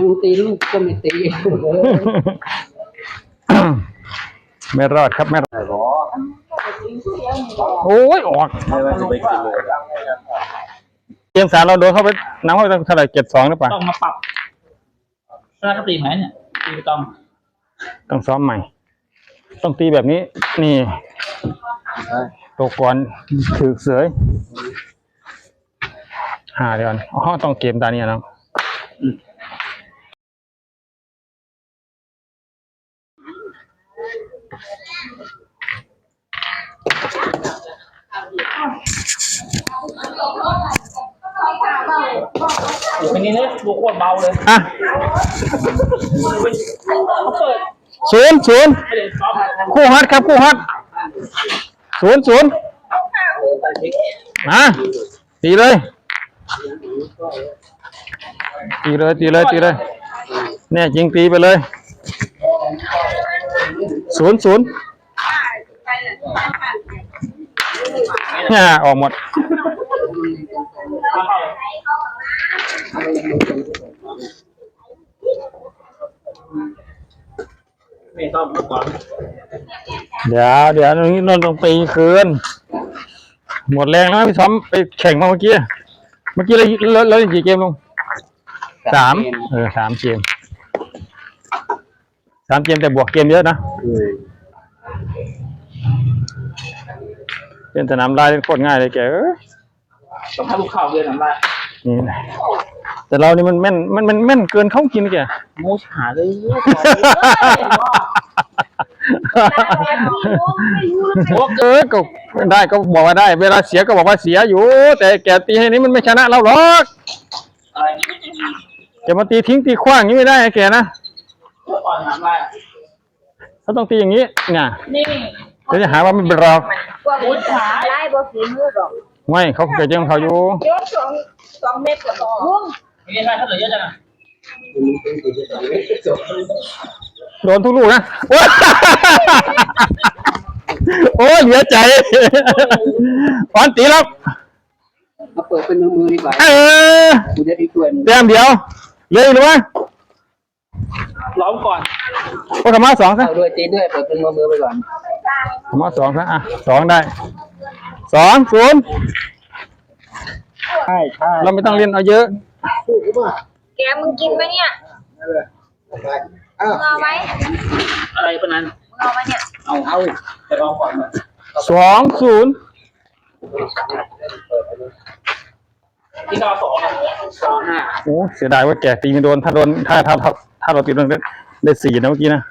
มึงตีลูกก็ไม่ตีไม่รอดครับไม่รอดโอ้ยออกเกมสามเราโดนเข้าไปน้ำเข้าไปเท่าไหร่เจ็ดสองหรือเปล่าต้องมาปรับถ้าก็ตีแพ้เนี่ยตีไปต้องต้องซ้อมใหม่ ต้องตีแบบนี้ นี่ ตัวก่อนถือเสือย หาเดี๋ยวก่อนอ๋อต้องเกมตาเนี่ยนะอยู่เป็นนี้เลยดูโคตรเบาเลยอะเขาเปิดศูนย์ศูนย์ไม่ได้ซ้อมคู่ฮอตครับคู่ฮอตศูนย์ศูนย์มาตีเลย ตีเลยตีเลยตีเลยแน่จริงตีไปเลยศูนย์ศูนย์เนี่ยออกหมดไม่ซ้อมก่อนเดี๋ยวเดี๋ยวตรงนี้นนต้องตีคืน หมดแรงแล้วพี่ซ้อมไปแข่งมาเมื่อกี้ มื่อกี้เราเราเราเล่นกี่เกมลงสามเออสามเกมสามเกมแต่บวกเกมเยอะนะเป็นสนามลายเล่นโคตรง่ายเลยแกเอ้ยต้องให้ลูกข่าวเรียนหน่อยได้นี่นะแต่เรานี่มันแม่นมันมันแม่นเกินเข้ากินแกมูสหาเลย โอ้เออก็ได้ก็บอกว่าได้ เวลาเสียก็บอกว่าเสียอยู่ แต่แกตีให้นี้มันไม่ชนะเราหรอกอะไรแกมาตีทิ้งตีขว้างอย่างนี้ไม่ได้แกนะก่อนหามได้เขาต้องตีอย่างนี้เนี่ยนี่เดี๋ยวจะหาว่ามันเป็นเรามูสหาไล่บ่ฝีมือหรอกไม่เขาเกิดยังเขาอยู่ยกสองสองเม็ดกว่าพุ่งไม่ได้ถ้าเหลือเยอะจังอะ โดนทุกลูกนะโอ้ยโอ้ยเหลือใจอ่อนตีแล้วมาเปิดเป็นมือมือดีกว่าเออกูจะได้ช่วยแต้มเดียวเหลืออีกหรือวะล้อมก่อนโอ้ขมาสองซะเอาด้วยตีด้วยเปิดเป็นมือมือไปก่อนขมาสองซะอะสองได้สองศูนย์ใช่ใช่เราไม่ต้องเล่นเอาเยอะแกมึงกินไหมเนี่ย มึงเอาไหมอะไรปะนั้นมึงเอาไหมเนี่ยเอาเอาไปล้อมก่อนสองศูนย์ที่ดาวสองสองห้าโอ้เสียดายว่าแกตีไม่โดนถ้าโดนถ้าถ้าถ้าถ้าเราตีโดนได้ได้สี่นะเมื่อกี้นะ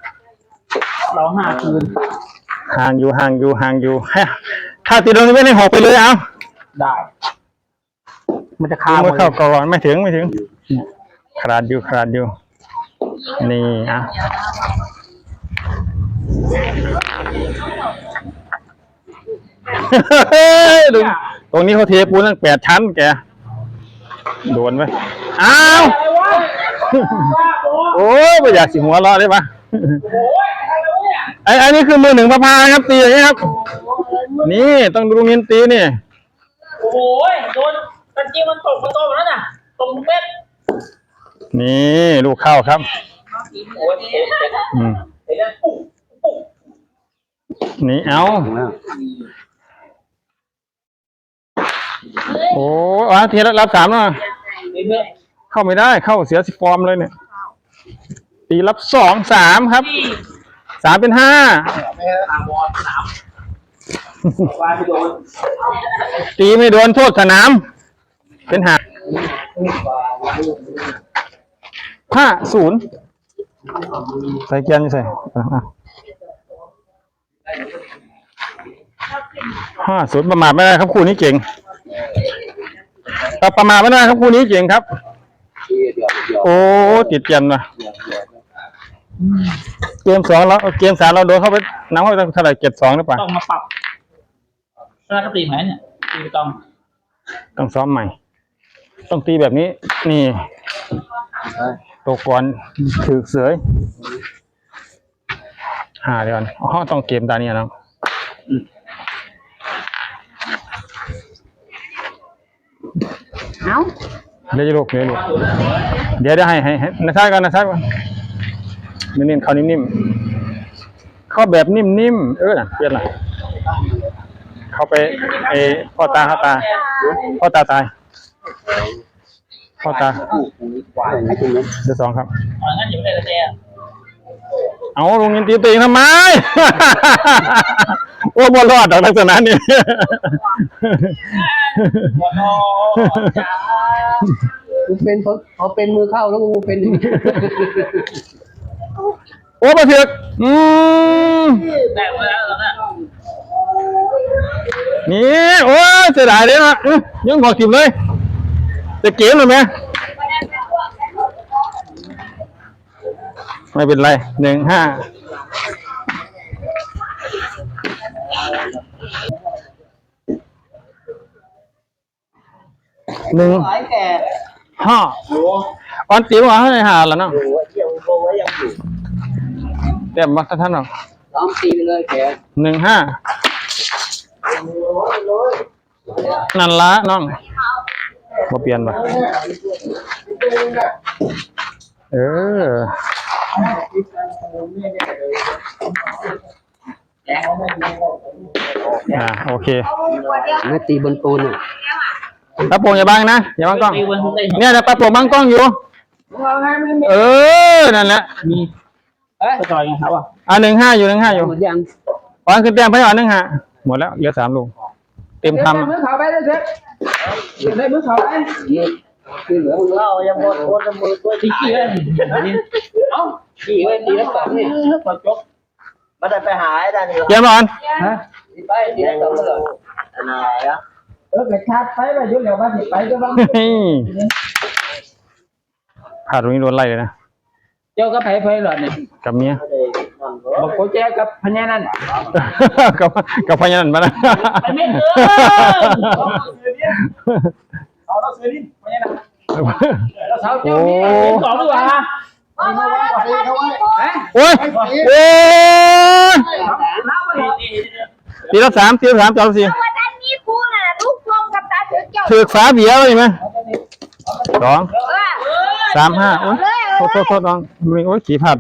ล้อห้าคืนห่างอยู่ห่างอยู่ห่างอยู่ฮะถ้าตีโดนไม่ได้หกไปเลยเอาได้ มันจะคาคาหมมือดเข้าก่อนไม่ถึงไม่ถึงขาดอยู่ขาดอยู่ นี่อะดูตรงนี้เขาเทปูนตั้งแปดชั้นแกโดนไหมอ้าวอะไรวะว่าโอ้โอ้ยไม่อยากสิหัวเราะได้ปะโหอะไรวะเนี่ยไอ้ไอ้นี่คือมือหนึ่งพระพาครับตีอย่างนี้ครับ นี่ต้องดูมินตีนี่โอ้โหโดนตะกี้มันตกประตูหมดแล้วน่ะตรงเม็ด นี่ลูกเข้าครับอืมนี่เอาโอ้อะทีละรับสามแล้วนะเพื่อเข้าไม่ได้เข้าเสียสิฟอร์มเลยเนี่ย ตีรับสองสามครับสามเป็นห้าตีไม่โดนโทษสนาม เป็นหัก ห้าศูนย์ใส่เกียร์นี่ใส่อะอะห้าศูนย์ประมาทไม่ได้ครับคู่นี้เก่งแต่ประมาทไม่ได้ครับคู่นี้เก่งครับ โอ้ติดเกียร์นะเกมสองแล้วเกมสามเราโดนเข้าไปน้ำเข้าไปเท่าไหร่เจ็ดสองหรือเปล่าต้องมาปรับถ้าก็ตีแพ้เนี่ยตีไปต้องต้องซ้อมใหม่ ต้องตีแบบนี้ นี่ ตัวก่อนถือเสือยหาเดี๋ยวก่อนอ๋อต้องเกมตาเนี่ยนะเอาเดี๋ยวจะลูกเดี๋ยวลูกเดี๋ยวเดี๋ยวให้ให้ให้นะซ้ายก่อนนะซ้ายก่อนนิ่มๆเข้านิ่มๆเข้าแบบนิ่มๆเออน่ะเปลี่ยนละเข้าไปไอพ่อตาพ่อตาพ่อตาตาย พ่อตาควายไม่จริงนะเดี๋ยวสองครับอ๋องั้นอยู่ในกระเจี๊ยบเอาลุงยินตีตัวเองทำไม โอ้บอรอดดอกลักษณะนี้อ๋อจ้ากูเป็นพอพอเป็นมือเข้าแล้วกูเป็นโอ้มาเถือกอืมแต่เวลาแล้วนะนี่ โอ้ยเสียดายเลยนะอื้อยังบอกทิมเลย จะเกมเลยไหมไม่เป็นไรหนึ่งห้าหนึ่งห้าออนตีมาให้หาแล้วเนาะเที่ยวโบไว้ยังอยู่เต็มมาท่านเนาะซ้อมตีเลยแกหนึ่งห้านั่นละน้อง มาเปลี่ยนปะเอออ่าโอเคไม่ตีบนปูนอะปลาโป่งอย่าบังนะอย่าบังกล้องตีวันได้เนี่ยนะปลาโป่งบังกล้องอยู่ เออ นั่นแหละ มีเอ๊ะจอยไงครับอะอ่าหนึ่งห้าอยู่หนึ่งห้าอยู่หมดยังวางขึ้นเต็มไปก่อนหนึ่งห้าหมดแล้วเหลือสามลูกเต็มคำอะมือเขาไปเลยเซ็ตได้มือเขาไปนี่คือเหลือมือเรายังหมดโคนมือตัวตีกี่เลยเอ้าขี่ไว้ตีแล้วสองเนี่ยกดจบมาได้ไปหาไอ้ด้านนี้เยี่ยมก่อนฮะตีไปตีแล้วสองเลยอะไรอะเออกระชากไปไปยุ่งเดี๋ยวมาติดไปก็บ้างเฮ้ยผ่าตรงนี้โดนไล่เลยนะ เจ้าก็ไปไปหรอเนี่ยกับเมีย บอกโคแจกับพญานันกับกับพญานันมานะไปไม่เออเอาเราซื้อดิพญานันเราเท้าเจ้านี่สองดีกว่าเอาไว้เอาไว้เอาไว้โอ้ยโอ้ยน้ำมันตีละสามตีละสามจอละสี่วันนั้นนี้กูน่ะลูกพวงกับตาถึงเจ้าถือฝาเบียร์เลยไหมสองเออสามห้าโอ้ย โทษโทษโทษน้องมีโอ้ยขี่ผัด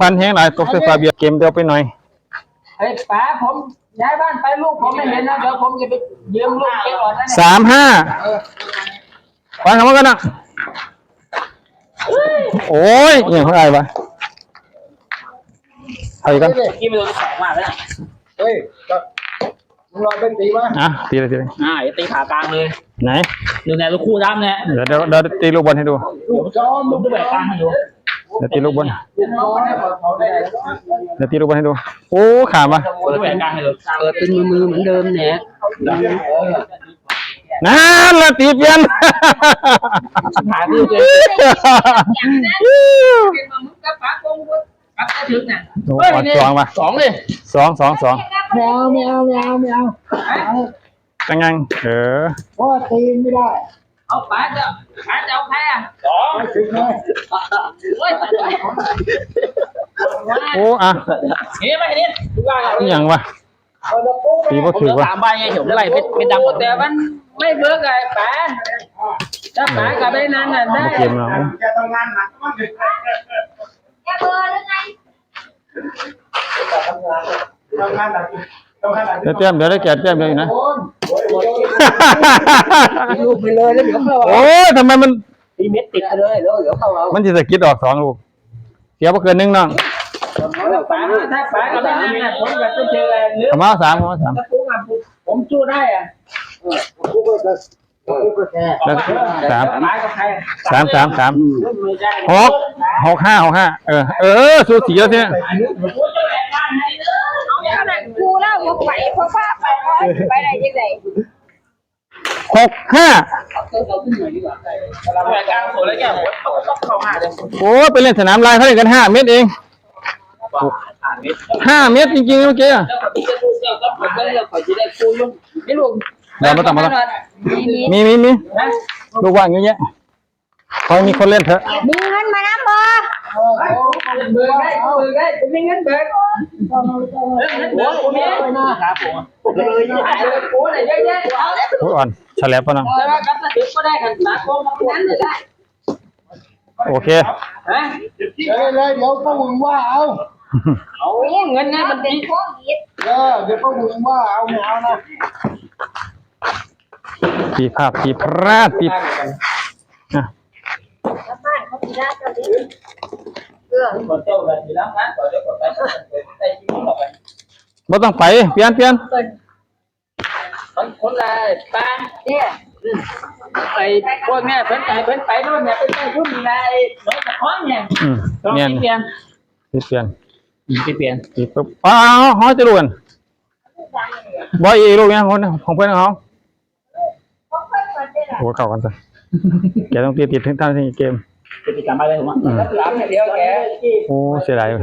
พันแห้งหลายตกใส่ฝาเบียร์เกมเดียวไปหน่อยไอ้ป๋าผมย้ายบ้านไปลูกผมไม่เห็นนะเดี๋ยวผมจะไปยืมลูกแกก่อนนะสามห้าฟังคำว่ากันนะโอ้ยอย่างเท่าไหร่วะเอาอีกกันกินไปโดนแสงมาแล้วเฮ้ย มึงรอเป็นตีมาอะตีเลยตีเลยอ่าอย่าตีขากลางเลยไหนหนึ่งในลูกคู่ดำเนี่ยเดี๋ยวเดี๋ยวเดี๋ยวตีลูกบอลให้ดูลูกจอมลูกจะแบกกลางให้ดูเดี๋ยวตีลูกบอลเขาได้เขาได้เดี๋ยวตีลูกบอลให้ดู โอ้ขามาลูกจะแบกกลางให้ดูเปิดเป็นมือมือเหมือนเดิมเนี่ยนั่นละตีเปลี่ยนหาที่เจออย่างนั้นเป็นมึงกับป๋าคงกูครับถึงน่ะโอ้อ่อนสองมาสองเลยสองสองสองไม่เอาไม่เอาไม่เอาไม่เอาจังไงเออเพราะตีไม่ได้ เอาป๋าจะป๋าจะเอาใครอะสองถึงเลยโอ้ยโอ้อะนี่ไม่นี่ดูว่านี่ยังวะตีบ่ผมถืเหอลือวะสามใบไงผมเท่าไหร่เป็นเป็นดำหมดแต่มันไม่เบิกไงป๋าถ้าป๋ากับไอ้นั้นน่ะได้มาเกมเรา แกเบอร์หรือไงเดี๋ยวเตรียมเดี๋ยวได้แก่เตรียมเดี๋ยวอีกนะ ลูกไปเลยแล้วเดี๋ยวเข้าโอ้ยทำไมมันตีเม็ดติดเลยแล้วเดี๋ยวเข้าเอามันจะสะกิดออกสองลูก เสียบ่เกินหนึ่งน้องป๋าถ้าป๋ากับไอ้นั้นน่ะผมแบบจะเจอเนื้อเอามาสามเอามาสามกระปุกอะผมสู้ได้อะ แล้วสามป๋ากับใครสามสามสามไม่ได้หกหกห้าหกห้าเออ เออ สูสีแล้วเนี่ยเอาขนาดกูเล่าอยู่ไปเพราะว่าไปไปไหนยังไงหกห้าแหวนกลางสวยแล้วแกหัวต้องเข้าห้าเลยโอ้ยไปเล่นสนามลายเขาเล่นกันห้าเมตรเองห้าเมตรจริงๆเมื่อกี้อะ แล้วก็พี่จะดูเจ้าก็ผมก็เลือกขอจะได้กูยุ่งนี่ลูกเดี๋ยวมาต่อมาต่อมีมีมีมีมีนะลูกว่างเยอะแยะขอให้มีคนเล่นเถอะมีเงินมานะบอเบิกได้เบิกได้จะมีเงินเบิกเงินเบิกกูเนี่ยครับผมเลยหายเลยกูเนี่ยเยอะแยะเอาแล้วโอ้ยอ่อนฉลับปะน้องแต่ว่ากับตะเด็กก็ได้กันสาโกงกับนั้นเลยได้โอเคฮะเลยเลยเดี๋ยวพวกมึงว่าเอาเอาเงินเนี่ยมันเป็นดีพวกยิดเออเดี๋ยวพวกมึงว่าเอาไม่เอานะ ปีภาพปีพระปีอะแล้วบ้านเขาทีได้ก็ดีเออก่อนเจ้าเลยทีละงั้นก่อนเดี๋ยวก่อนไปไปชิมหน่อยบ่ต้องไปเปลี่ยนเปลี่ยนคนคนละป้าเนี่ยไอ้พวกเนี่ยเพิ่นไปเพิ่นไปโน่นเนี่ยเป็นไปรุ่นอะไรน้อยจะคล้องเนี่ยอืมต้องเปลี่ยนเปลี่ยนเปลี่ยนไปเปลี่ยนปีปุ๊บอ้าวเขาจะรู้กันบ่อีกลูกเนี่ยคนของเพื่อนเขาเขาค่อยเปิดได้แหละโอ้เข้ากันซะแกต้องตีติดถึงท่านที่เกมพฤติกรรมอะไรผมอะสามเดียวแกโอ้เสียดายเว้ย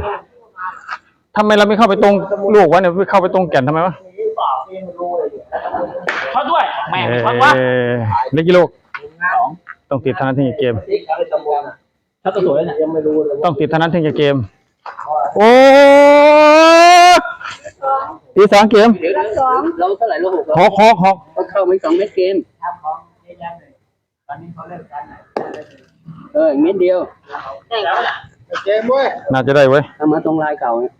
ทำไมเราไม่เข้าไปตรงลูกวะเนี่ยไม่เข้าไปตรงแก่นทำไมวะเขาด้วยแม่เอ้เขาว่ายเล็กกี่ลูกสองต้องติดเท่านั้นถึงจะเกมถ้าตัวสวยเนี่ยต้องติดเท่านั้นถึงจะเกม โอ้ตีสองเกมสองเราเท่าไหร่เราหกหกหกหกเขาเข้าไม่สองเม็ดเกม เออเม็ดเดียวได้แล้วล่ะเกมเว้ยน่าจะได้เว้ยเอามาตรงลายเก่าเนี่ย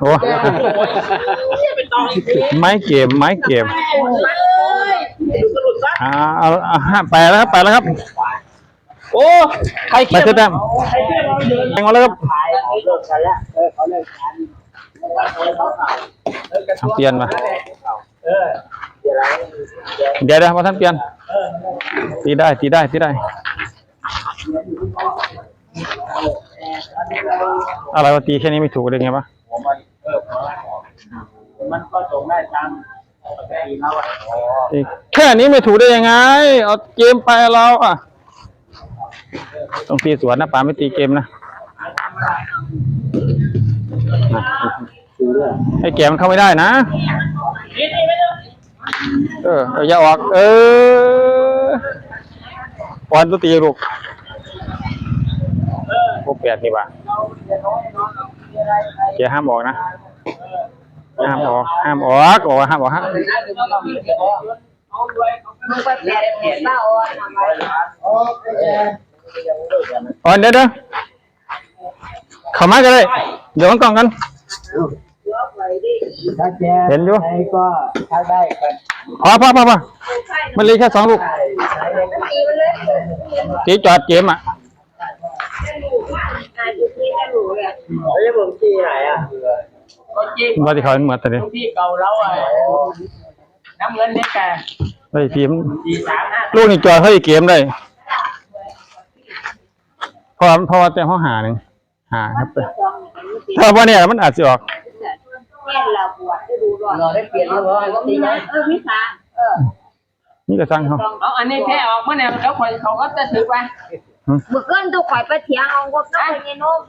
โอ้ไม้เกมไม้เกมอ่าเอาเอาห้าไปแล้วครับไปแล้วครับ โอ้ใครไปเสร็จแล้วแข่งมาแล้วครับเลิกกันแล้วเออเขาเลิกกันเอาเปลี่ยนมาเออ เดี๋ยวเดี๋ยวมาท่านเปลี่ยน ตีได้ตีได้ตีได้ อะไรวะตีแค่นี้ไม่ถูกได้ไงวะมันก็ส่งได้ตามปกติแล้วอะแค่นี้ไม่ถูกได้ยังไง เอาเกมไปเราอะ ต้องตีสวนนะป่าไม่ตีเกมนะให้เกมมันเข้าไม่ได้นะ เออเอาอย่าออก เออปอนตัวตีลูกโอ้แปดนี่ว่ะเกียร์ห้ามออกนะ ห้ามออก ห้ามออกบอกว่าห้ามออกฮะมึงไปแปดเปลี่ยนเล่าอะทำไมโอเคอ๋อเดี๋ยวเดี๋ยวเข้ามาก็ได้เดี๋ยวมันกล่องกัน ถ้าแกเห็นอยู่ใครก็ถ้าได้กันพอพอพอพอมันเหลยแค่สองลูกตีมันเลยตีจอดเกมอะอ่าอยู่ที่นั่นหนูเลยแล้วผมจี้ไหนอะก็จี้ว่าที่เขาเหมือนแต่นี้ที่เก่าแล้วอะน้ำเงินนี่แกไอ้ทีมสี่สามห้าลูกนี่จอดเขาอีกเกมได้เพราะว่าเพราะว่าแต่เขาหาหนึ่งหาครับ ถ้าว่าเนี่ยมันอาจจะออก แม่เราปวดได้ดูร้อนเราได้เปลี่ยนแล้วเหรอตีไหมเออพี่สาเออนี่ก็สั่งเขาเอาอันนี้แค่ออกเมื่อเนี่ยเขาคอยเขาก็จะถือไปมึงเกินตัวข่อยไปเถียงเอางบน้อยเนี่ยโน้ม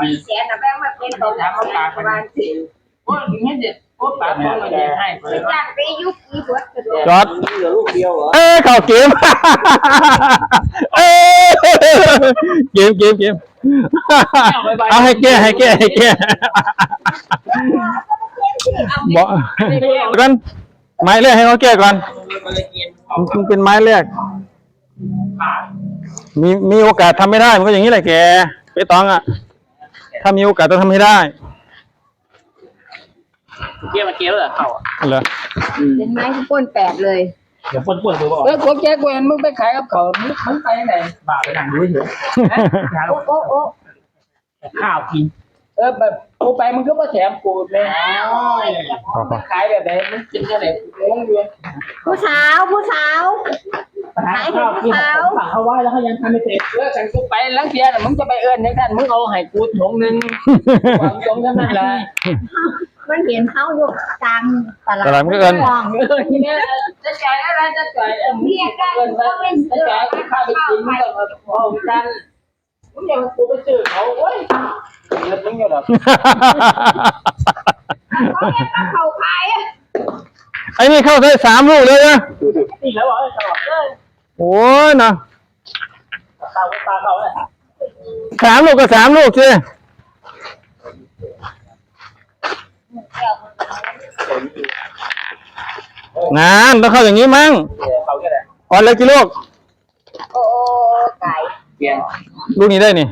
สี่แสนนะแบงค์มาเป็นตัวแทนประมาณสี่โอ้ยอย่างนี้เด็ดโอ้ปากคนมาเย็นให้ไปจ้างไปยุคกี่เบิร์ดกระโดดจอดเหลือลูกเดียวเหรอเอ้ยเข้าเกมเอ้ยเกมเกมเกม เอาให้แก้ให้แก้ให้แก้บอกกันไม้แรกให้เขาแก้ก่อนมันเป็นไม้แรกมีมีโอกาสทำไม่ได้ มันก็อย่างนี้แหละแกไปตองอะ ถ้ามีโอกาสต้องทำให้ได้เกี่ยวมาเกี่ยวเหรอเขาเหรอเป็นไม้ที่ป้นแปดเลย เดี๋ยวปนปนมือบอกเออกูแกกูเห็นมึงไปขายกับเขามึงมึงไปไหนบ้าไปนั่งดูเฉยโอ้โอ้โอ้ข้าวกิน เออแบบกูไปมึงก็มาแถมกูเลยพอพอขายแบบไหนมึงกินอะไรมึงเดือนผู้สาวผู้สาวหาข้าวกินสั่งเขาไว้แล้วเขายังทำไม่เสร็จเออสั่งกูไปแล้วเทียนมึงจะไปเอิญยังท่านมึงเอาให้กูถงหนึ่งวางตรงนั้นแหละ มันเห็นเขาอยู่กลางตลาดตลาดมันก็เอินเออทีนี้จะจ่ายอะไรจะจ่ายมึงเกินไปจะจ่ายค่าไปกินมึงต้องมาพร้อมกันมึงยังกูไปซื้อเขาโอ้ยเงินมึงอยู่หรอเขาเรียกว่าเขาขายอะไอ้นี่เข้าได้สามลูกเลยนะนี่แล้วเหรอตลอดเลยโอ้ยนะตาตาเขาเลยสามลูกก็สามลูกสิ งานต้องเข้าอย่างนี้มั้งเขาแค่ไหนอ่อนเลยกี่ลูก โอ้ไก่เปลี่ยนลูกนี้ได้นี่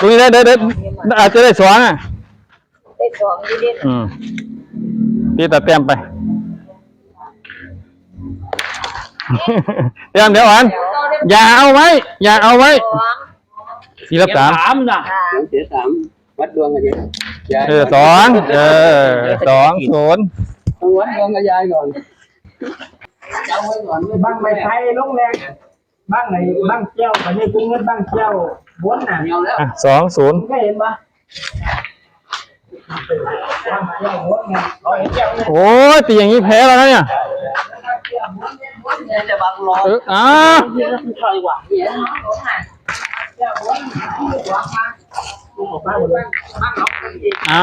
ลูกนี้ได้ได้ได้อาจจะได้สองอะได้สองยี่เด่นอืมตีตัดเต็มไปเต็มเดี๋ยวอ่อนอย่าเอาไว้ อย่าเอาไว้สองทีละสามสามนะสามเสียสาม วัดดวงกันยายเออสองเออสองศูนย์ต้องวัดดวงกับยายก่อนเอาไว้ก่อนบ้างไม่ใช่ลงแรงบ้างไหนบ้างเจ้าอันนี้กูเงินบ้างเจ้าบ้วนน่ะเดียวแล้วอะสองศูนย์ไม่เห็นปะบ้างเจ้าบ้วนไงเราเห็นเจ้าเนี่ยโอ้ยตีอย่างนี้แพ้แล้วนะเนี่ยจะบังรอเอออ้าที่นั่นคือใครวะเดี๋ยวน้องหลงอะเจ้าบ้วนที่หัวมา ลูกออกมาหมดเลยบ้างเนาะอ้า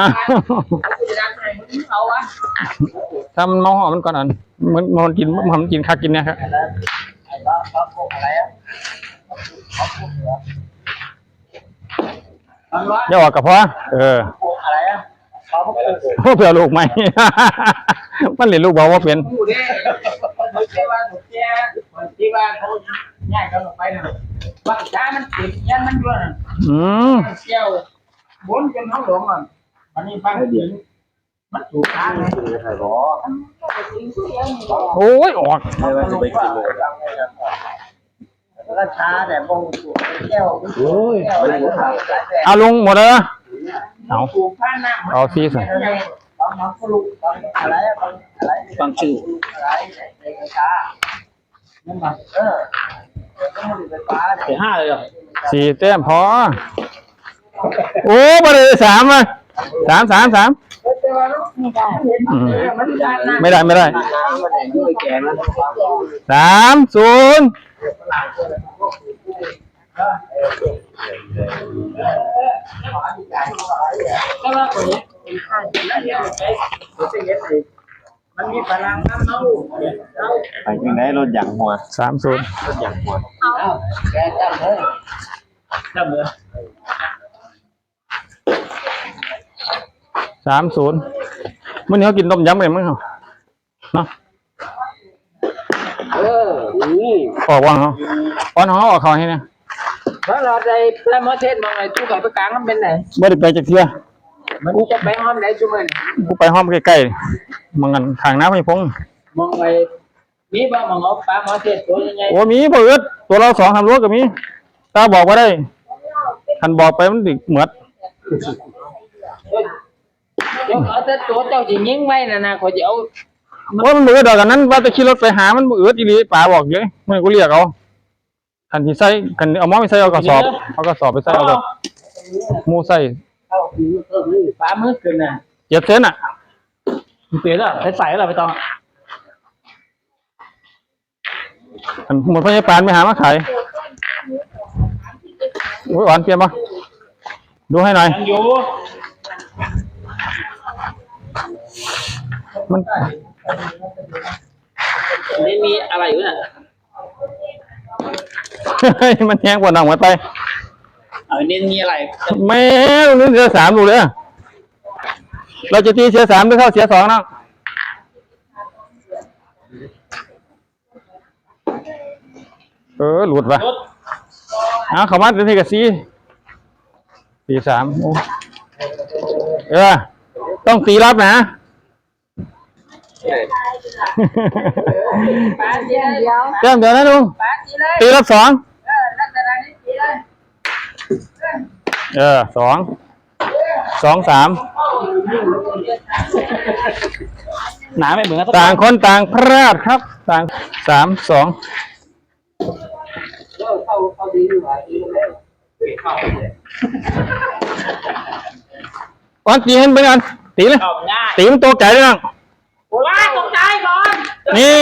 กูจะดังไงมึงเอาวะทำเมาหอมมันก่อนอ่อนมือนมันกินมันกินข้ากินเนี่ยครับอะไรอะบางร้อยอย่าออกกับพ่อเออเขาบอกเผื่อลูกไหมมันเหลือลูกบอกว่าเป็นที่ว่าที่ว่าเขาง่ายกันออกไปนะ บางช้ามันติดยันมันด้วยนะอืมเที่ยวบนจนท้องหลงอะวันนี้ฟังเสียงมันถูกทางไงโอ้ยออกไม่ว่าจะไปกินเลยแล้วช้าแต่บงถูกแก้วโอ้ยเอาลงหมดแล้วนะเอาถูกผ้าหน้าเอาซีสิบางบางลูกบางอะไรบางอะไรฟังชื่อ เสียห้าเลยเหรอสี่แต้มพอ โอ้บริสามอะสามสามสามไม่ได้เห็นมันได้นะไม่ได้ไม่ได้น้ำมันไหนด้วยแกนะสามศูนย์ มันมีพลังน้ำเน่าเน่าไปยังไงรถอย่างหัวสามศูนย์แกจำเลยจำเลยสามศูนย์มื่อนี้เขากินต้มยำเลยมั้งเหรอเนาะเออนี่ออกว่างเขาออนเขาออกเขาให้เนี่ยแล้วเราได้พระมเทศมองไงตู้กับไปกลางมันเป็นไหนบ่ได้ไปจากเที่ยมันจะไปห้องไหนจุมันกูไปห้อมใกล้ๆ มังกันทางน้ำไม่พงมองไปมีบ้างมองเอาปลาหมอเทศตัวยังไงโอ้มีบ่เอิดตัวเราสองทำรั้วก็มีตาบอกว่าได้คันบอกไปมันดิเหมือดเดี๋ยวเอาแต่ตัวเจ้าจะยิงไว้นะนะเขาจะเอาว่ามันบ่เอิดดอกกันนั้น ว่าจะขี่รถไปหามันบ่เอิดอีหลีป๋าบอกอยู่มันกูเรียกเอาคันที่ใส่คันเอาหม้อไปใส่เอากระสอบเอากระสอบไปใส่เอาแบบหมูใส่เอาปลามือขึ้นน่ะเจ็ดเซนอะ เปลี่ยนแล้วใส่ใส่แล้วไปต้องอันหมดพยาปานไปหามาขายโอ้ยหวานเปลี่ยนปะดูให้หน่อย ยังอยู่มันนี่มีอะไรอยู่น่ะเฮ้ยมันแห้งกว่าหนังหมดไปเอานี่มีอะไร แม่ลูกนี้เสียสามลูกเลยอะ เราจะตีเสียสามหรือเข้าเสียสองนะเออหลุดว่ะรถเอาเขามาเป็นที่กับซีสี่สามโอ้เออ ต้องตีรับนะปลาเดียวเดี๋ยวเต็มเดี๋ยวนะลุงปลาจีเลยตีรับสองเออลักษณะนี้จีเลยเออสองสองสาม หนาไม่เหมือนกันต่างคนต่างพลาดครับ ต่างสามสองเข้าเข้าดีอยู่อะดีเลยเข้าวันตีให้เป็นกันตีเลยเข้าง่ายตีมันตัวไก่เลยนะโอ้ยตกใจบอลนี่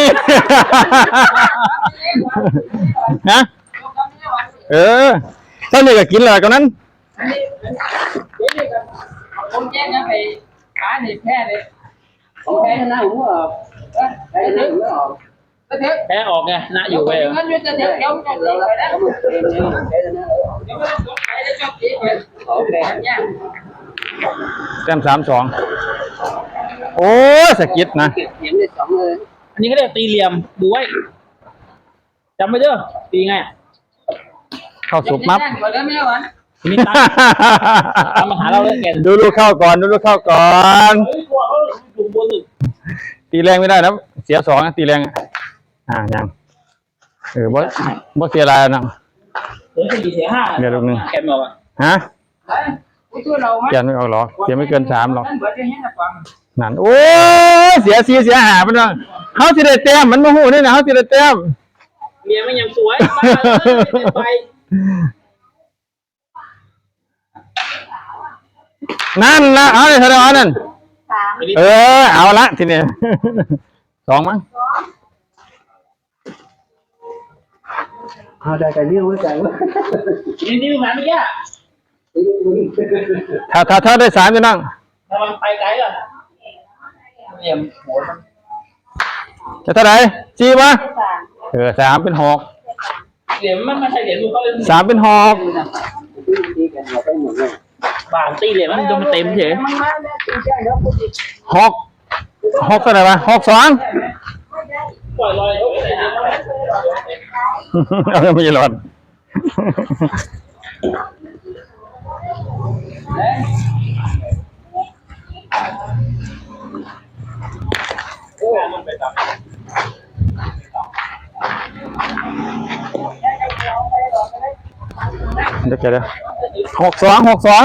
ฮะเออถ้าเนี่ยก็กินเลยกันนั้น ผมแจ้งนะไปปลาเนี่ยแพ้เลยผมแพ้หน้าหัวไอ้นี่ก็เถอะแพ้ออกไงนะอยู่ไปไปงั้นอยู่จะเถอะเดี๋ยวจะเดี๋ยวไปแล้วเดี๋ยวไม่ต้องสงสัยแล้วจบทีเลยโอเคเนี่ยแต้มสามสองโอ้ยสะกิดนะเสียงได้สองเลยอันนี้ก็เรียกตีเหลี่ยมดูไว้จำไว้เด้อตีไงอะเข้าสุกมับก่อนแล้วไม่หวานมีตังค์ทำมาหาเราเลยแกดูลูกเข้าก่อน ดูลูกเข้าก่อน เฮ้ยกลัวเขาถูกบนสึกตีแรงไม่ได้นะเสียสองนะตีแรงอะอ่ายังเออบ่บ่เสียอะไรนะ เดี๋ยวสี่เสียห้าเดี๋ยวลูกหนึ่ง แกมบอกอะฮะไปกูช่วยเราไหมเปลี่ยนไม่ออกหรอกเสียไม่เกินสามหรอกนั่นเบิดได้เห็นนะฟังนั่นโอ้ยเสียสีเสียหามันว่าเขาสิได้แต้มมันโมโหนี่นะเขาสิได้แต้มเมียไม่ยังสวยบ้าเลยไม่ไป นั่นละเอาเลยเธอเอานั่นสามเออ เอาละทีนี้ สองมั้งเอาได้กันเรื่องไว้ใจว่านี่นี่หมาเมื่อกี้ถ้าถ้าถ้าได้สามจะนั่งถ้ามันไปไกลอะเหลี่ยมหัวมันจะเท่าไหร่สี่ปะสามเออสามเป็นหกเหลี่ยมมันไม่ใช่เหลี่ยมดูเขาเลยสามเป็นหก บางตีเหลี่ยมมันจนมันเต็มเฉยมันมาแล้วจริงจังเดี๋ยวกูจะหกหกเท่าไหร่ปะหกสองปล่อยลอยไปไหนนะเอาไม่ใช่หลอดเดี๋ยวเดี๋ยวหกสองหกสอง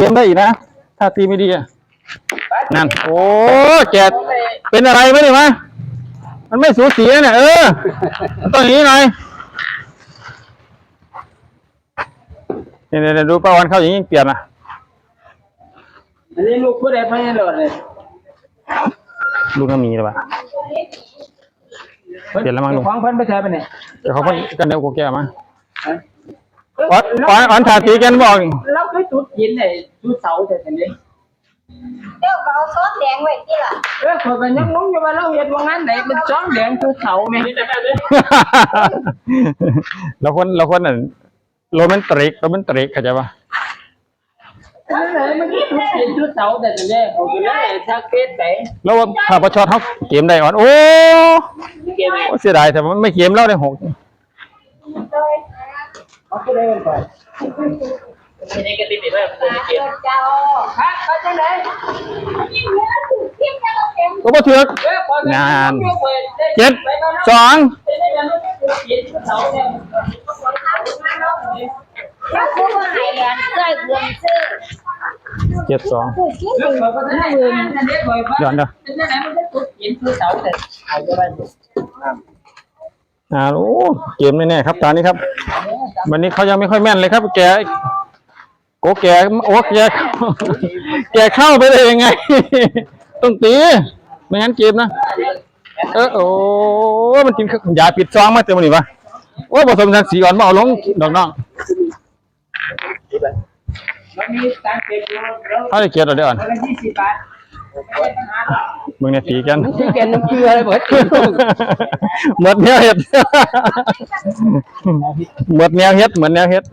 เกมได้อีกนะ ถ้าตีไม่ดีอะนั่น โอ้แกเป็นอะไรไหมเนี่ยมะมันไม่สูสีนะเนี่ย เออมันต้องอย่างนี้หน่อยเนี่ยเนี่ยดูประวันเข้าอย่างนี้เปลี่ยนอะอันนี้ลูกผู้ใดพยัญชนะเลยลูกน้ำมีหรือเปล่าเปลี่ยนแล้วมั้งลุงของเพิ่นไปใช้ไปไหนเดี๋ยวเขาพ่นกันเดี๋ยวกูแก้มา อ๋อนอ๋อนอ๋อนถาตีกันบอกเราไปจุดยินไอ้จุดเสาแต่ทีนี้เดี๋ยวก็เอาซอสแดงไว้ที่ละเออคนกันยังงงอยู่ว่าเราเห็นว่างั้นไหนมันจ้องแดงจุดเสาไหมนี่แต่แบบนี้เราคนเราคนน่ะโรแมนติกโรแมนติกเข้าใจปะนั่นแหละมันจุดยินจุดเสาแต่ทีนี้เขาก็เลยทักเฟซไปแล้วว่าถ้าประชดเขาเกมได้อ่อนโอ้เกมโอ้เสียดายแต่มันไม่เกมแล้วได้หกเขาผู้ใดกันไปทีนี้ก็ติดไปแบบเกมเจ้าฮะไปจังไหนก็บ่เถือกเออพอกันเจ็ดสองถ้าพูดว่าไหนเรียนเคยเรียนซื้อเจ็ดสองพูดชื่อเรื่องของก็ได้เงินอันนี้บ่อยว่าย้อนเด้อ อาจะได้อ่าโอ้เกมแน่ๆครับตอนนี้ครับ วันนี้เขายังไม่ค่อยแม่นเลยครับ แกโกแกโอ้แกแกเข้าไปได้ยังไง ต้องตีไม่งั้นเกมนะเออโอ้มันกินยาปิดซองมาเต็มเลยปะโอ้ผสมทังสีอ่อนมาเอาลงดอกน้องมันมีการเก็บแล้วเขาได้เกียรติเราได้อ่อน คนละยี่สิบบาทมึงเนี่ยตีกันที่เก็บน้ำเกลืออะไรเบิดหมดแนวเฮ็ดหมดแนวเฮ็ดเหมือนแนวเฮ็ด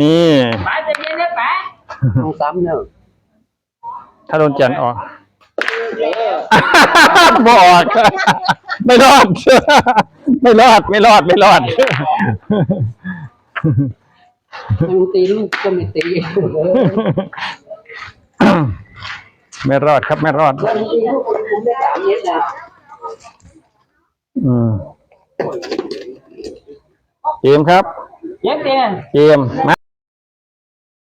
นี่ป๋าจะเย็นนะป๋าต้องซ้ำเนอะถ้าโดนแจนออกบออกไม่รอด ไม่รอด ไม่รอด ไม่รอดมึงตีลูกก็ไม่ตี ไม่รอดครับไม่รอดมึงตีลูกผมได้สามเมตรนะอืมเกมครับเย็นเตียนเกมมา